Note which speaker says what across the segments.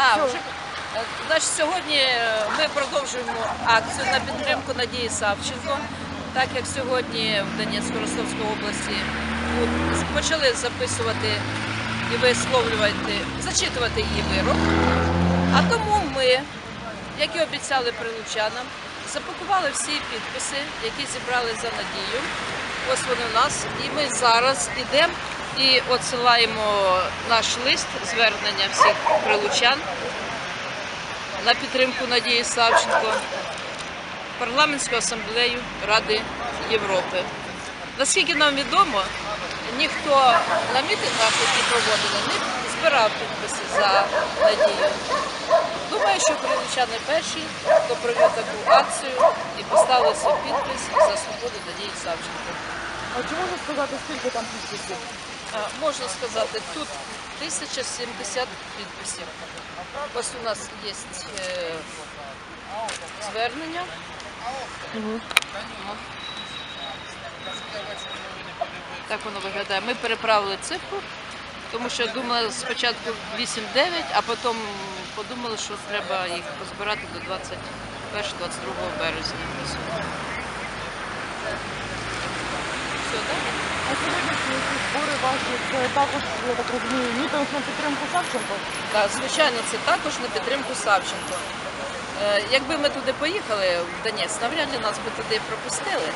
Speaker 1: А, вже, е, значить, сьогодні е, ми продовжуємо акцію на підтримку Надії Савченко. Так як сьогодні в Донецько-Ростовській області почали записувати і висловлювати, зачитувати її вирок. А тому ми, як і обіцяли прилучанам, запакували всі підписи, які зібрали за надію. Ось вони у нас. І ми зараз йдемо і відсилаємо наш лист звернення всіх прилучан на підтримку Надії Савченко парламентську асамблею Ради Європи. Наскільки нам відомо, ніхто на мітингах, які проводили, не збирав підписи за Надію. Думаю, що прилучани перші, хто провів таку акцію і поставили свій підпис за свободу Надії Савченко.
Speaker 2: А чи можна сказати, скільки там підписів?
Speaker 1: А, Можна сказати, тут 1070 підписів. Ось у нас є е, звернення. Так воно виглядає. Ми переправили цифру, тому що думали спочатку 8-9, а потім подумали, що треба їх позбирати до 21-22 березня. Все, так?
Speaker 2: А сьогоднішні ці збори ваші, це також, я так розумію, мітинг на підтримку Савченко?
Speaker 1: Так, звичайно, це також на підтримку Савченко. Е, Якби ми туди поїхали, в Донець, навряд ли нас би туди пропустили.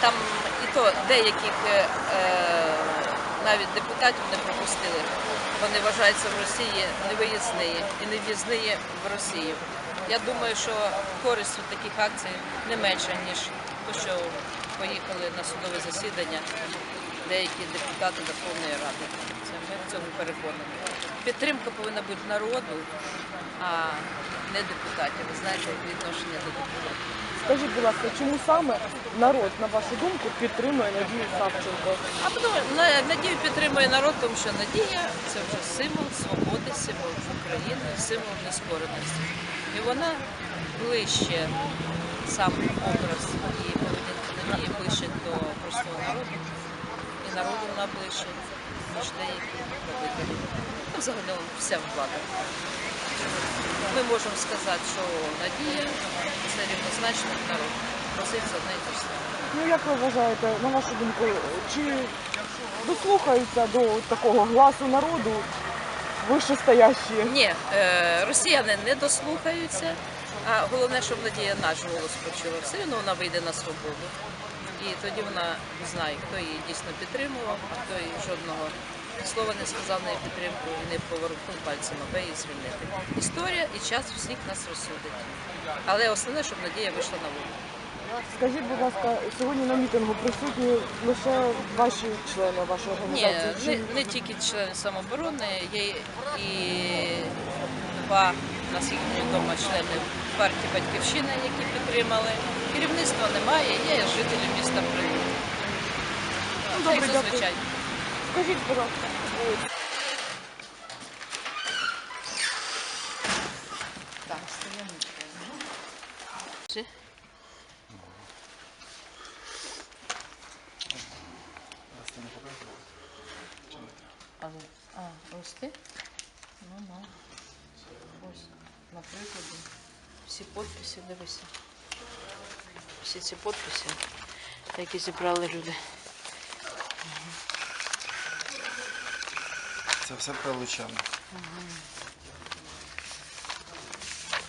Speaker 1: Там і то деяких е, е, навіть депутатів не пропустили. Вони вважаються в Росії невиїзні і не в'їзні в Росію. Я думаю, що користь від таких акцій не менша, ніж то, що поїхали на судове засідання деякі депутати Верховної Ради. Це ми в цьому переконані. Підтримка повинна бути народу, а не депутатів. Ви знаєте, відношення до депутатів.
Speaker 2: Скажіть, будь ласка, чому саме народ, на вашу думку, підтримує Надію Савченко?
Speaker 1: А потім надію підтримує народ, тому що надія це вже символ свободи, символ України, символ нескореності. І вона ближче сам образ і поведінка надії ближче до простого народу. І народу вона ближче, ніж деякі правителі. Ну, Взагалі вся влада. Ми можемо сказати, що надія це рівнозначно народ. Просить за одне і те ж саме.
Speaker 2: Ну як ви вважаєте, на вашу думку, чи дослухаються до такого гласу народу вищестоящі?
Speaker 1: Ні, е, росіяни не дослухаються, а головне, щоб Надія наш голос почула. Все одно вона вийде на свободу. І тоді вона знає, хто її дійсно підтримував, а хто їй жодного слова не сказав на її підтримку і не поворухнув пальцем, аби її звільнити. Історія і час всіх нас розсудить. Але основне, щоб Надія вийшла на волю.
Speaker 2: Скажіть, будь ласка, сьогодні на мітингу присутні лише ваші члени вашої
Speaker 1: Ні,
Speaker 2: організації?
Speaker 1: не, не тільки члени самооборони, є і два, наскільки мені відомо, члени партії Батьківщина, які підтримали. Керівництва немає, є жителі міста Прилук.
Speaker 2: Ну,
Speaker 1: Це як
Speaker 2: дякую.
Speaker 1: зазвичай.
Speaker 2: Скажіть, будь ласка,
Speaker 1: Так, стоїмо. Ось? Ну, ну. Ось, наприклад, всі підписи, дивися. Всі ці підписи, які зібрали люди.
Speaker 3: Це все прилучано.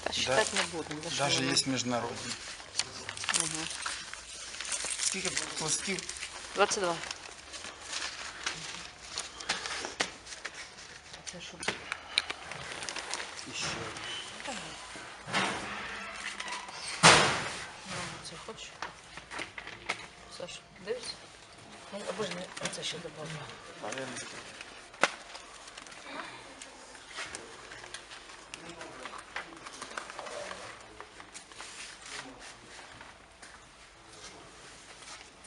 Speaker 1: Та читати не будемо. за що воно?
Speaker 3: є міжнародні. Скільки пластів?
Speaker 1: 22. Це що?
Speaker 3: І ще.
Speaker 1: Ну, це хочеш? Саш, дивись. Ну, або ж не, оце ще добавлю.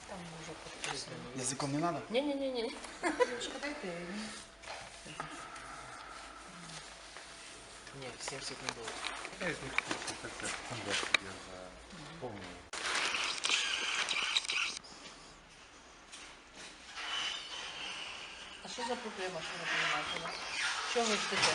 Speaker 1: Там може підписано.
Speaker 3: Язиком не треба?
Speaker 1: Ні-ні-ні.
Speaker 3: Ні, 70 не.
Speaker 1: А що за проблема, що ви розумієте? Що ви ждете?